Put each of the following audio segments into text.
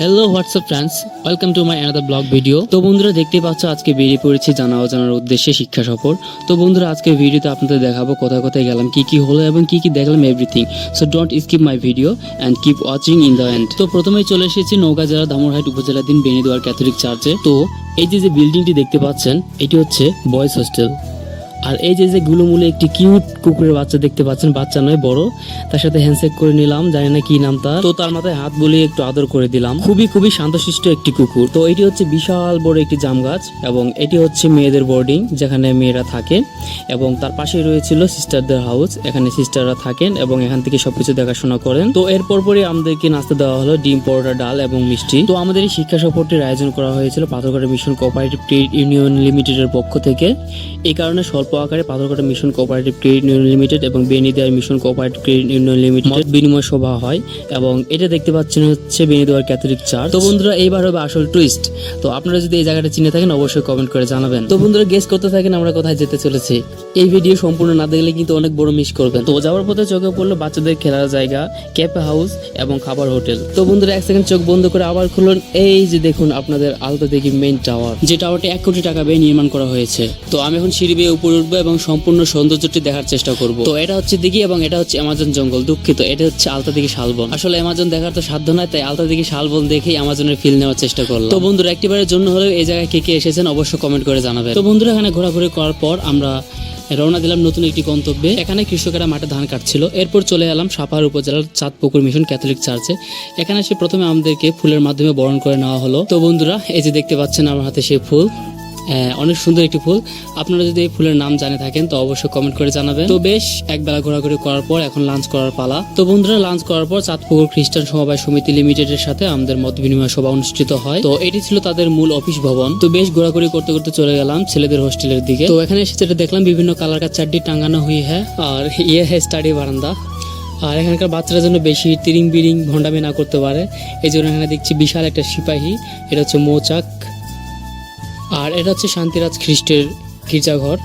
Hello WhatsApp friends welcome to my another blog video তো বন্ধুরা, দেখতে পাচ্ছ, আজকে বেরিয়ে পড়েছি জানা অজানার উদ্দেশ্যে শিক্ষা সফর। তো বন্ধুরা আজকে ভিডিওতে আপনাদের দেখাবো কোথায় কোথায় গেলাম, কি কি হলো এবং কি কি দেখলাম everything so don't skip my video and keep watching in the end তো প্রথমেই চলে এসেছি নৌকা জেলা দামুরহাট উপজেলাধীন বেনিদুয়ার ক্যাথলিক চার্চে। তো এই যে যে বিল্ডিংটি দেখতে পাচ্ছেন, এটি হচ্ছে বয়েজ হোস্টেল আর এই যে যে গুলোমুলে একটি কিউট কুকুরের বাচ্চা দেখতে পাচ্ছেন, বাচ্চা নয়, বড়, তার সাথে হ্যান্ডশেক করে নিলাম, জানি না কি নাম তার। তো তার মাথায় হাত বুলিয়ে একটু আদর করে দিলাম। খুবই খুবই শান্তশিষ্ট একটি কুকুর। তো এটি হচ্ছে বিশাল বড় একটি জাম গাছ এবং এটি হচ্ছে মেয়েদের বোর্ডিং যেখানে মেয়েরা থাকে এবং তার পাশেই রয়েছিল সিস্টারদের হাউস এখানে সিস্টাররা থাকেন এবং এখান থেকে সবকিছু দেখাশোনা করেন। তো এরপর পরই আমাদেরকে নাস্তা দেওয়া হলো ডিম, পরোটা, ডাল এবং মিষ্টি। তো আমাদের এই শিক্ষা সফরটির আয়োজন করা হয়েছিল Patharghata mission cooperative trade union লিমিটেডের পক্ষ থেকে। এই কারণে স্বল্প আকারে Patharghata mission cooperative credit union limited এবং Beniduar mission cooperative credit union limited বিনিময় সভা হয় এবং এটা দেখতে পাচ্ছেন হচ্ছে বেনিদুয়ার ক্যাথলিক চার্চ। তো বন্ধুরা, এইবার হবে আসল টুইস্ট তো আপনারা যদি এই জায়গাটা চিনে থাকেন, অবশ্যই কমেন্ট করে জানাবেন। তো বন্ধুরা গেস করতে থাকেন আমরা কোথায় যেতে চলেছি। এই ভিডিও সম্পূর্ণ না দেখলে কিন্তু অনেক বড় মিস করবেন। তো যাওয়ার পথে চোখে পড়ল বাচ্চাদের খেলার জায়গা ক্যাফে হাউস এবং খাবার হোটেল তো বন্ধুরা, এক সেকেন্ড চোখ বন্ধ করে আবার খুলুন। এই যে দেখুন আপনাদের আলতা দেখি মেইন টাওয়ার যে টাওয়ারটি এক কোটি টাকা ব্যয় নির্মাণ করা হয়েছে। তো আমি এখন সিঁড়ি বেয়ে উপরে উঠবো এবং সম্পূর্ণ সৌন্দর্যটি দেখার চেষ্টা করব। তো এটা হচ্ছে দিঘি এবং এটা হচ্ছে অ্যামাজন জঙ্গল, দুঃখিত। এটা হচ্ছে আলতা দিঘি শালবন। আসলে অ্যামাজন দেখার তো সাধ্য নয় তাই আলতা দিঘি শালবন দেখেই অ্যামাজনের ফিল নেওয়ার চেষ্টা করলাম। তো বন্ধুরা, একটিবারের জন্য হলেও এই জায়গায় কে কে এসেছেন অবশ্যই কমেন্ট করে জানাবেন। তো বন্ধুরা, এখানে ঘোরাঘুরি করার পর আমরা রওনা দিলাম নতুন একটি গন্তব্যে। এখানে কৃষকেরা মাঠে ধান কাটছিল। এরপর চলে এলাম সাপাহার উপজেলার চাঁদপুকুর মিশন ক্যাথলিক চার্চে। এখানে এসে প্রথমে আমাদেরকে ফুলের মাধ্যমে বরণ করে নেওয়া হলো। তো বন্ধুরা, এই যে দেখতে পাচ্ছেন আমার হাতে সেই ফুল। অনেক সুন্দর একটি ফুল। আপনারা যদি এই ফুলের নাম জানে থাকেন, তো অবশ্যই কমেন্ট করে জানাবেন। তো বেশ, এক বেলা ঘোরাঘুরি করার পর এখন লাঞ্চ করার পালা। তো বন্ধুরা লাঞ্চ করার পর চাঁদপুকুর খ্রিস্টান সমবায় সমিতি লিমিটেডের সাথে আমাদের মত বিনিময় সভা অনুষ্ঠিত হয়। তো এটি ছিল তাদের মূল অফিস ভবন। তো বেশ ঘোরাঘুরি করতে করতে চলে গেলাম ছেলেদের হোস্টেলের দিকে। তো এখানে এসে যেটা দেখলাম, বিভিন্ন কালার কা চারটি টাঙ্গানো হুই হ্যাঁ আর ইয়ে হ্যাঁ স্টাডি বারান্দা। আর এখানকার বাচ্চারা যেন বেশি তিরিং বিরিং ভণ্ডামি না করতে পারে। এই জন্য এখানে দেখছি বিশাল একটা সিপাহী, এটা হচ্ছে মৌচাক। আর এটা হচ্ছে শান্তিরাজ খ্রিস্টের গির্জাঘর।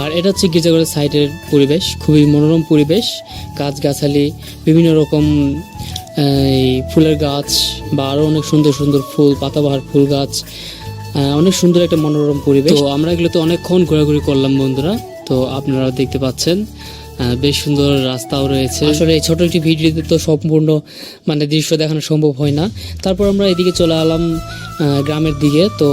আর এটা হচ্ছে গির্জাঘরের সাইডের পরিবেশ, খুবই মনোরম পরিবেশ, গাছগাছালি, বিভিন্ন রকম ফুলের গাছ বা আরও অনেক সুন্দর সুন্দর ফুল, পাতাবাহার ফুল গাছ অনেক সুন্দর একটা মনোরম পরিবেশ। তো আমরা এগুলো তো অনেকক্ষণ ঘোরাঘুরি করলাম বন্ধুরা। তো আপনারাও দেখতে পাচ্ছেন বেশ সুন্দর রাস্তাও রয়েছে। আসলে এই ছোট একটি ভিডিওতে তো সম্পূর্ণ মানে দৃশ্য দেখানো সম্ভব হয় না। তারপর আমরা এদিকে চলে এলাম গ্রামের দিকে। তো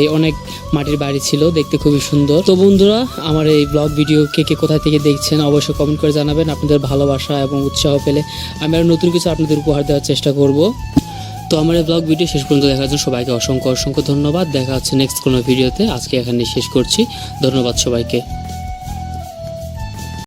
এই অনেক মাটির বাড়ি ছিল, দেখতে খুবই সুন্দর। তো বন্ধুরা, আমার এই ব্লগ ভিডিও কে কে কোথা থেকে দেখছেন অবশ্যই কমেন্ট করে জানাবেন। আপনাদের ভালোবাসা এবং উৎসাহ পেলে আমি আরও নতুন কিছু আপনাদের উপহার দেওয়ার চেষ্টা করব। তো আমার এই ব্লগ ভিডিও শেষ পর্যন্ত দেখার জন্য সবাইকে অসংখ্য অসংখ্য ধন্যবাদ। দেখা হচ্ছে নেক্সট কোনো ভিডিওতে। আজকে এখানে শেষ করছি। ধন্যবাদ সবাইকে।